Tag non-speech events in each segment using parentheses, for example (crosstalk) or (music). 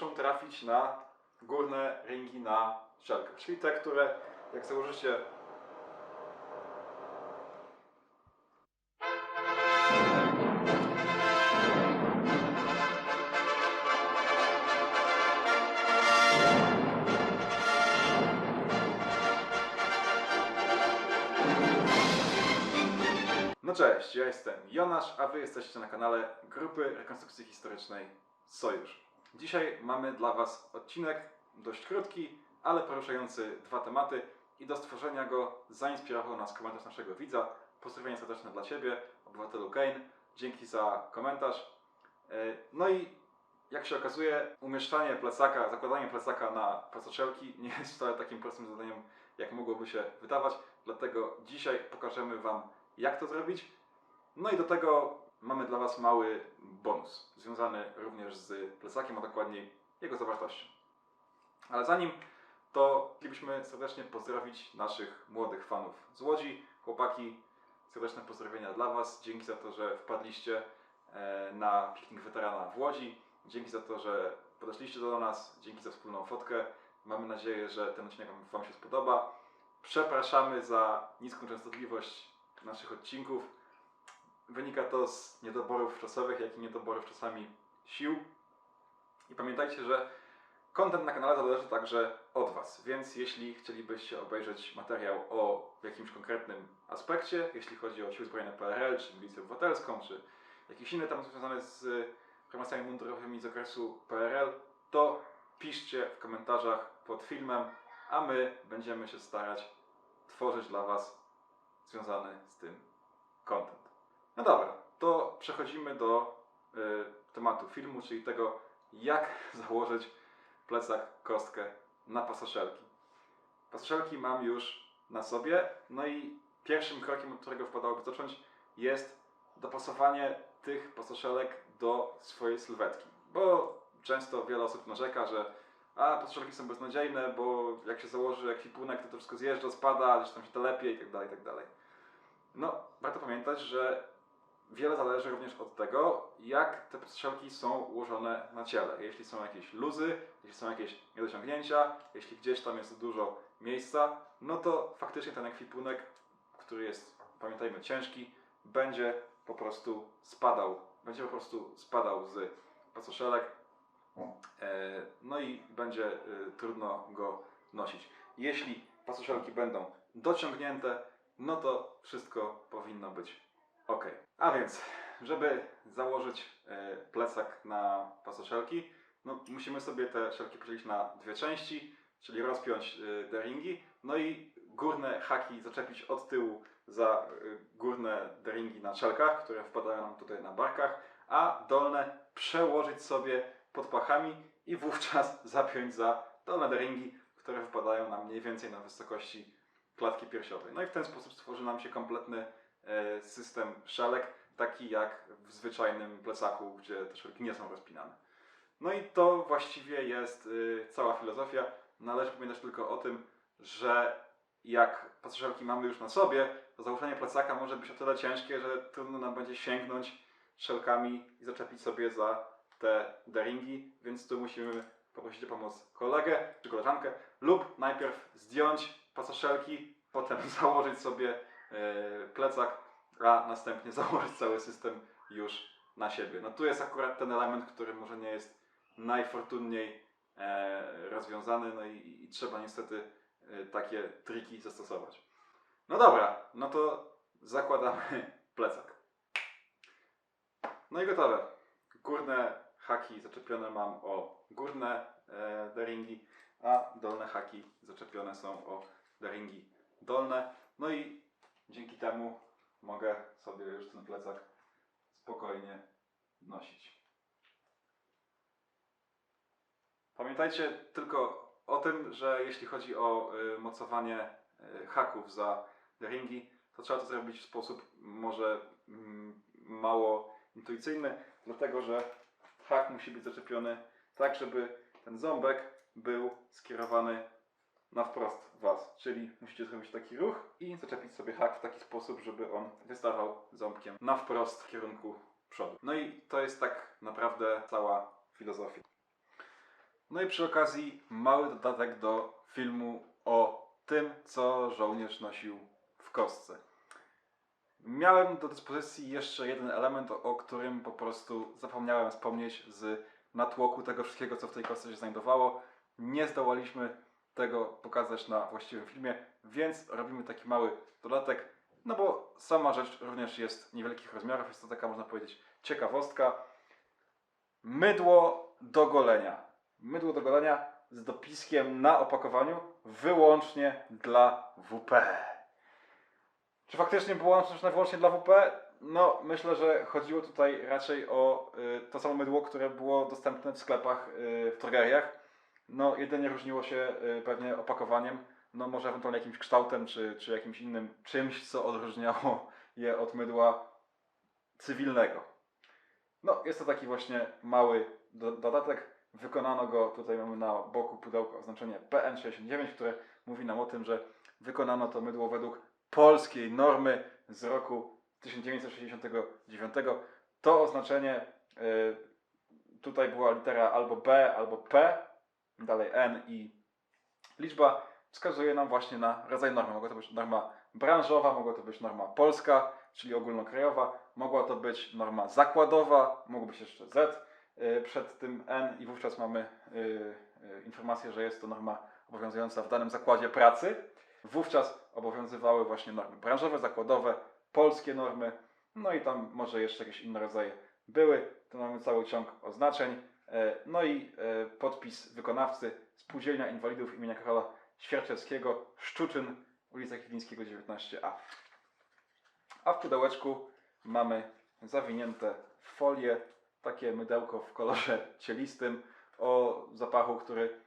muszą trafić na górne ringi na szelkach. Czyli te, które jak założycie No cześć, ja jestem Jonasz, a wy jesteście na kanale Grupy Rekonstrukcji Historycznej Sojusz. Dzisiaj mamy dla was odcinek dość krótki, ale poruszający dwa tematy i do stworzenia go zainspirował nas komentarz naszego widza. Pozdrowienia serdeczne dla ciebie, obywatelu Kane. Dzięki za komentarz. E, No i jak się okazuje, umieszczanie plecaka, zakładanie plecaka na pasoszelki (laughs) nie jest wcale takim prostym zadaniem, jak mogłoby się wydawać. Dlatego dzisiaj pokażemy Wam, jak to zrobić. No i do tego mamy dla Was mały bonus, związany również z plecakiem, a dokładniej jego zawartością. Ale zanim to chcielibyśmy serdecznie pozdrowić naszych młodych fanów z Łodzi. Chłopaki, serdeczne pozdrowienia dla Was. Dzięki za to, że wpadliście e, na piknik weterana w Łodzi. Dzięki za to, że podeszliście do nas. Dzięki za wspólną fotkę. Mamy nadzieję, że ten odcinek Wam- Wam się spodoba. Przepraszamy za niską częstotliwość naszych odcinków. Wynika to z niedoborów czasowych, jak i niedoborów czasami sił. I pamiętajcie, że content na kanale zależy także od Was, więc jeśli chcielibyście obejrzeć materiał o jakimś konkretnym aspekcie, jeśli chodzi o Siły Zbrojne PRL, czy Milicję Obywatelską, czy jakiś inny temat związany z formacjami mundurowymi z okresu PRL, to piszcie w komentarzach pod filmem, a my będziemy się starać tworzyć dla Was związany z tym content. No dobra, to przechodzimy do y, tematu filmu, czyli tego, jak (laughs) założyć plecak, kostkę na pasoszelki. Pasoszelki mam już na sobie, no i pierwszym krokiem, od którego wpadałoby zacząć, jest dopasowanie tych pasoszelek do swojej sylwetki. Bo często wiele osób narzeka, że a pasoszelki są beznadziejne, bo jak się założy ekwipunek, to to wszystko zjeżdża, spada, gdzieś tam się to lepiej i tak dalej, tak dalej. No, warto pamiętać, że wiele zależy również od tego, jak te strzelki są ułożone na ciele. Jeśli są jakieś luzy, jeśli są jakieś niedociągnięcia, jeśli gdzieś tam jest dużo miejsca, no to faktycznie ten ekwipunek, który jest, pamiętajmy, ciężki, będzie po prostu spadał, będzie po prostu spadał z pasoszelek, e, no i będzie e, trudno go nosić. Jeśli pasoszelki będą dociągnięte, no to wszystko powinno być ok. A więc, żeby założyć e, plecak na pasoszelki, no musimy sobie te szelki podzielić na dwie części, czyli rozpiąć deringi, no i górne haki zaczepić od tyłu za e, górne deringi na szelkach, które wpadają nam tutaj na barkach, a dolne przełożyć sobie pod pachami i wówczas (laughs) zapiąć za dolne deringi, które wpadają nam mniej więcej na wysokości klatki piersiowej. No i w ten sposób stworzy nam się kompletny system szelek, taki jak w zwyczajnym plecaku, gdzie te szelki nie są rozpinane. No i to właściwie jest y, cała filozofia. Należy pamiętać tylko o tym, że jak pasażerki mamy już na sobie, to założenie plecaka może być o tyle ciężkie, że trudno nam będzie sięgnąć szelkami i zaczepić sobie za te deringi, więc tu musimy poprosić o pomoc kolegę czy koleżankę lub najpierw zdjąć pasaszelki, potem (laughs) założyć sobie e, plecak, a następnie (laughs) założyć cały system już na siebie. No tu jest akurat ten element, który może nie jest najfortunniej e, rozwiązany, no i, i trzeba niestety e, takie triki zastosować. No dobra, no to zakładamy (laughs) plecak. No i gotowe. Górne haki zaczepione mam o górne e, deringi, a dolne haki zaczepione są o deringi dolne. No i dzięki temu mogę sobie już ten plecak spokojnie nosić. Pamiętajcie tylko o tym, że jeśli chodzi o y, mocowanie y, haków za deringi, to trzeba to zrobić w sposób może mm, mało intuicyjny, dlatego że hak musi być zaczepiony tak, żeby ten ząbek był skierowany na wprost Was. Czyli musicie zrobić taki ruch i zaczepić sobie hak w taki sposób, żeby on wystawał ząbkiem na wprost w kierunku przodu. No i to jest tak naprawdę cała filozofia. No i przy okazji mały dodatek do filmu o tym, co żołnierz nosił w kostce. Miałem do dyspozycji jeszcze jeden element, o, którym po prostu zapomniałem wspomnieć z natłoku tego wszystkiego, co w tej kostce się znajdowało. Nie zdołaliśmy tego pokazać na właściwym filmie, więc robimy taki mały dodatek, no bo sama rzecz również jest niewielkich rozmiarów, jest to taka, można powiedzieć, ciekawostka. Mydło do golenia. Mydło do golenia z dopiskiem na opakowaniu wyłącznie dla WP. Czy faktycznie było naznaczone wyłącznie dla WP? No, myślę, że chodziło tutaj raczej o y, to samo mydło, które było dostępne w sklepach, y, w drogeriach. No, jedynie różniło się y, pewnie opakowaniem, no może ewentualnie jakimś kształtem, czy, czy jakimś innym czymś, co odróżniało (laughs) je od mydła cywilnego. No, jest to taki właśnie mały do, dodatek. Wykonano go, tutaj mamy na boku pudełko oznaczenie PN69, które mówi nam o tym, że wykonano to mydło według polskiej normy z roku 1969. To oznaczenie, y, tutaj była litera albo B, albo P, dalej N i liczba, wskazuje nam właśnie na rodzaj normy. Mogła to być norma branżowa, mogła to być norma polska, czyli ogólnokrajowa, mogła to być norma zakładowa, mogło być jeszcze Z y, przed tym N i wówczas mamy y, y, informację, że jest to norma obowiązująca w danym zakładzie pracy. Wówczas obowiązywały właśnie normy branżowe, zakładowe, polskie normy, no i tam może jeszcze jakieś inne rodzaje były. Tu mamy cały ciąg oznaczeń. E, No i e, podpis wykonawcy Spółdzielnia Inwalidów imienia Karola Świerczewskiego, Szczuczyn, ulica Chilińskiego 19a. A w pudełeczku mamy zawinięte w folię takie mydełko w kolorze cielistym o zapachu, który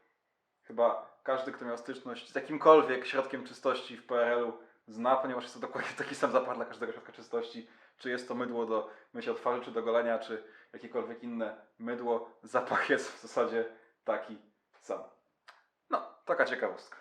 chyba każdy, kto miał styczność z jakimkolwiek środkiem czystości w PRL-u zna, ponieważ jest to dokładnie taki sam zapach dla każdego środka czystości. Czy jest to mydło do mycia twarzy, czy do golenia, czy jakiekolwiek inne mydło, zapach jest w zasadzie taki sam. No, taka ciekawostka.